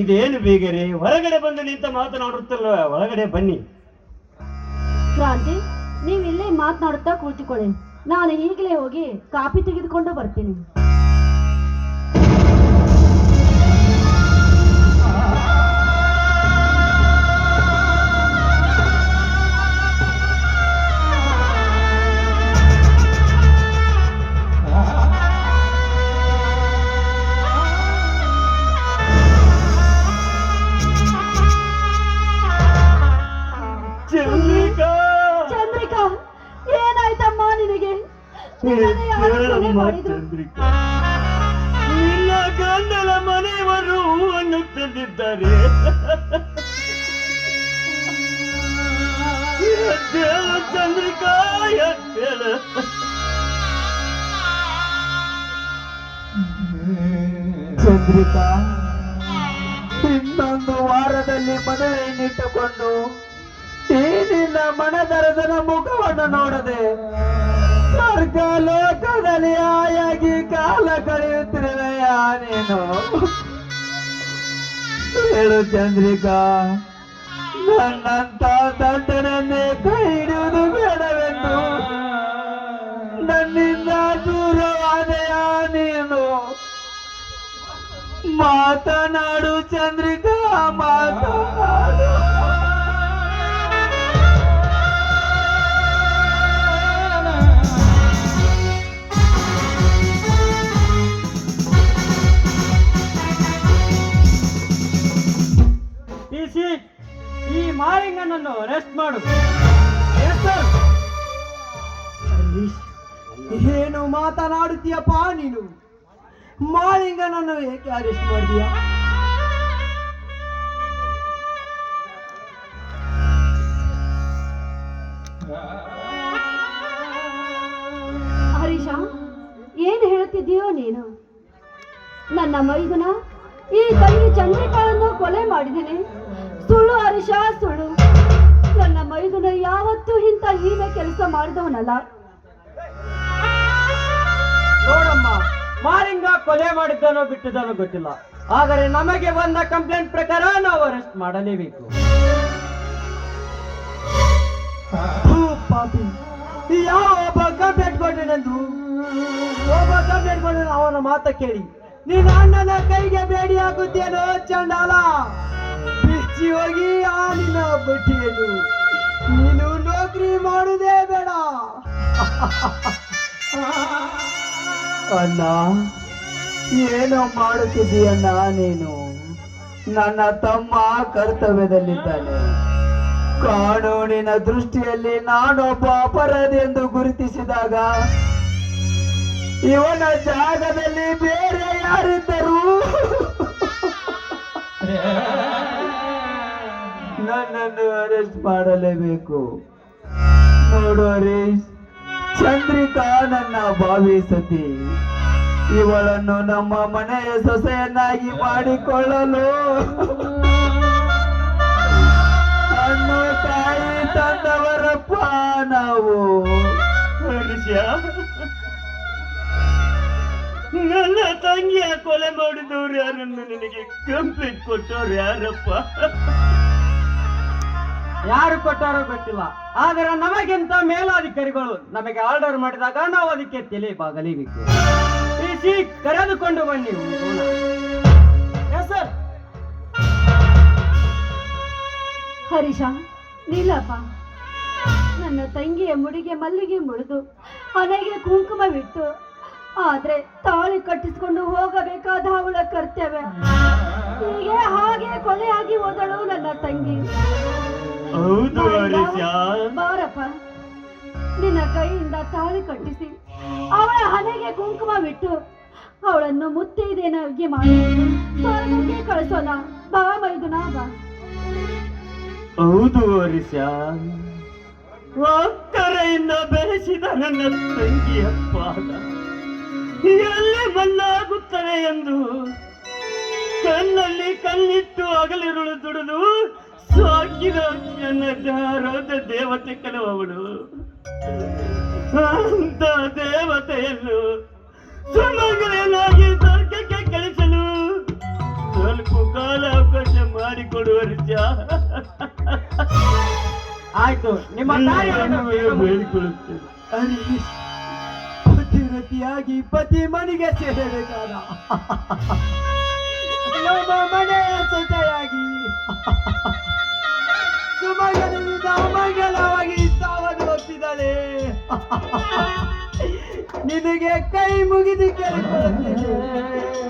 ಇದೇನು ಬೇಗರೆ? ಹೊರಗಡೆ ಬಂದು ನಿಂತ ಮಾತನಾಡುತ್ತಲ್ಲ ಒಳಗಡೆ ಬನ್ನಿ. ಕ್ರಾಂತಿ ನೀವು ಇಲ್ಲೇ ಮಾತನಾಡುತ್ತಾ ಕೂತುಕೊಳ್ಳಿ. ನಾನು ಈಗಲೇ ಹೋಗಿ ಕಾಫಿ ತೆಗೆದುಕೊಂಡು ಬರ್ತೀನಿ. ಚಂದ್ರಿಕಾ ನಿನ್ನ ಗಂಡನ ಮನೆಯವರು ಅನ್ನುತ್ತಿದ್ದಾರೆ ಎದ್ದೇಳು ಚಂದ್ರಿಕಾ ಇನ್ನೊಂದು ವಾರದಲ್ಲಿ ಮದುವೆಯನ್ನಿಟ್ಟುಕೊಂಡು ಈ ನಿನ್ನ ಮನದರದನ ಮುಖವನ್ನು ನೋಡದೆ ಸ್ವರ್ಗ ಲೋಕದಲ್ಲಿ ಆಯಾಗಿ ಕಾಲ ಕಳೆಯುತ್ತಿರುವೆಯ ನೀನು ಹೇಳು ಚಂದ್ರಿಕಾ, ನನ್ನಂತ ದಡ್ಡನನ್ನೇ ಕೈ ಹಿಡಿಯುವುದು ಬೇಡವೆಂದು. ನನ್ನಿಂದ ದೂರವಾದೆಯ ನೀನು ಮಾತನಾಡು ಚಂದ್ರಿಕಾ, ಮಾತನಾಡು. ಮಾಡು ಏನು ಮಾತನಾಡುತ್ತೀಯಪ್ಪ ನೀನು? ಮಾಳಿಂಗನನ್ನು ಏಕೆ ಅರೆಸ್ಟ್ ಮಾಡಿದೀಯ? ಹರೀಶ, ಏನು ಹೇಳುತ್ತಿದ್ದೀಯೋ ನೀನು? ನನ್ನ ಮೈದುನ ಈ ತಂಗಿ ಚಂದ್ರಿಕಾಳನ್ನು ಕೊಲೆ ಮಾಡಿದ್ದೇನೆ. ಸುಳ್ಳು ಹರೀಶ, ಸುಳ್ಳು. ಮೈದುನ ಯಾವತ್ತೂ ಇಂಥ ಹೀಗೆ ಕೆಲಸ ಮಾಡಿದವನಲ್ಲ. ನೋಡಮ್ಮ ಮಾರಿಂಗ ಕೊಲೆ ಮಾಡಿದ್ದಾನೋ ಬಿಟ್ಟಿದ್ದಾನೋ ಗೊತ್ತಿಲ್ಲ. ಆದರೆ ನಮಗೆ ಬಂದ ಕಂಪ್ಲೇಂಟ್ ಪ್ರಕಾರ ನಾವು ಅರೆಸ್ಟ್ ಮಾಡಲೇಬೇಕು. ಪಾಪಿ. ಯಾವ ಕಂಪ್ಲೇಂಟ್ ಕೊಟ್ಟಿನಂದು ಒಬ್ಬ ಕಂಪ್ಲೇಂಟ್ ಕೊಡ ಅವನ ಮಾತ ಕೇಳಿ. ನಿನ್ನ ಅಣ್ಣನ ಕೈಗೆ ಬೇಡಿ ಆಗುತ್ತೇನೋ ಚಂಡಾಲ. ಬಿಚ್ಚಿ ಹೋಗಿ ಆ ನಿನ್ನ ಬಟ್ಟಿಯನ್ನು. ನೀನು ನೌಕರಿ ಮಾಡುವುದೇ ಬೇಡ. ಅಣ್ಣ, ಏನೋ ಮಾಡುತ್ತಿದ್ದೀಯಣ್ಣ ನೀನು? ನನ್ನ ತಮ್ಮ ಕರ್ತವ್ಯದಲ್ಲಿದ್ದಾನೆ. ಕಾನೂನಿನ ದೃಷ್ಟಿಯಲ್ಲಿ ನಾನೊಬ್ಬ ಅಪರಾಧಿ ಎಂದು ಗುರುತಿಸಿದಾಗ ಇವನ ಜಾಗದಲ್ಲಿ ಬೇರೆ ಯಾರಿದ್ದರು ನನ್ನನ್ನು ಅರೆಸ್ಟ್ ಮಾಡಲೇಬೇಕು. ನೋಡು ಹರೀಶ್, ಚಂದ್ರಿಕಾ ನನ್ನ ಭಾವಿಸತಿ ಇವಳನ್ನು ನಮ್ಮ ಮನೆಯ ಸೊಸೆಯನ್ನಾಗಿ ಮಾಡಿಕೊಳ್ಳಲು. ಅಣ್ಣು ತಾಯಿ ತಂದವರಪ್ಪ ನಾವು. ನನ್ನ ತಂಗಿಯ ಕೊಲೆ ಮಾಡಿದವ್ರು ಯಾರನ್ನು ನಿನಗೆ ಕಂಪ್ಲೇಂಟ್ ಕೊಟ್ಟವ್ರು ಯಾರಪ್ಪ? ಯಾರು ಕೊಟ್ಟಾರೋ ಗೊತ್ತಿಲ್ಲ. ಆದರೆ ನಮಗಿಂತ ಮೇಲಾಧಿಕಾರಿಗಳು ನಮಗೆ ಆರ್ಡರ್ ಮಾಡಿದಾಗ ನಾವು ಅದಕ್ಕೆ ತಲೆ ಬಾಗಲೇಬೇಕು ಸಿ ಕರೆದುಕೊಂಡು ಬನ್ನಿ ಸರ್ ಹರೀಶ, ನೀಲಪ್ಪ. ನನ್ನ ತಂಗಿಯ ಮುಡಿಗೆ ಮಲ್ಲಿಗೆ ಮುಳಿದು ಮನೆಗೆ ಕುಂಕುಮವಿಟ್ಟು, ಆದ್ರೆ ತಾಳಿ ಕಟ್ಟಿಸ್ಕೊಂಡು ಹೋಗಬೇಕಾದ ಅವಳ ಕರ್ತವ್ಯ. ಹೀಗೆ ಹಾಗೆ ಕೊಲೆಯಾಗಿ ಹೋದಳು ನನ್ನ ತಂಗಿ. ಹೌದು ಮಾರಪ್ಪ ಬಾರಪ್ಪ. ನಿನ್ನ ಕೈಯಿಂದ ತಾಳಿ ಕಟ್ಟಿಸಿ ಅವಳ ಹಣೆಗೆ ಕುಂಕುಮ ಬಿಟ್ಟು ಅವಳನ್ನು ಮುತ್ತೈದೇನಾಗಿ ಮಾಡಿ. ಸ್ವರ್ಗಕ್ಕೆ ಕಳಿಸೋಣ. ಬಾ ಮೈದುನ ಬಾ. ಹೌದು ಹರೀಶ ಒಕ್ಕರೆಯಿಂದ ಬೆಳೆಸಿದ ನನ್ನ ತಂಗಿಯ ಪಾದ. ಎಲ್ಲಿ ಎಂದು ಕಣ್ಣಲ್ಲಿ ಕಣ್ಣಿಟ್ಟು ಹಗಲಿರುಳು ದುಡಿದು ಸಾಕಿದ ದಾರದ ದೇವತೆ ಕೆಲವಳು ಅಂತ ದೇವತೆಯನ್ನು ಸುಮಂಗಲನಾಗಿ ಸ್ವರ್ಗಕ್ಕೆ ಕಳಿಸಲು ಸ್ವಲ್ಪ ಕಾಲ ಮಾಡಿಕೊಡುವ ರಿಜ ಆಯ್ತು ನಿಮ್ಮ ಬೇಡಿಕೊಳ್ಳುತ್ತೇನೆ. ಪತಿವ್ರತಿಯಾಗಿ ಪತಿ ಮನೆಗೆ ಸೇರಬೇಕಾದ. ನಮ್ಮ ಮನೆಯ ಸೊಸೆಯಾಗಿ. ಸುಮಗನಿಂದ ಅಮಂಗಲವಾಗಿ ಸಾವನ್ನು ಒಪ್ಪಿದಳೆ. ನಿನಗೆ ಕೈ ಮುಗಿದು ಕೇಳಿಕೊಳ್ಳುತ್ತೇನೆ.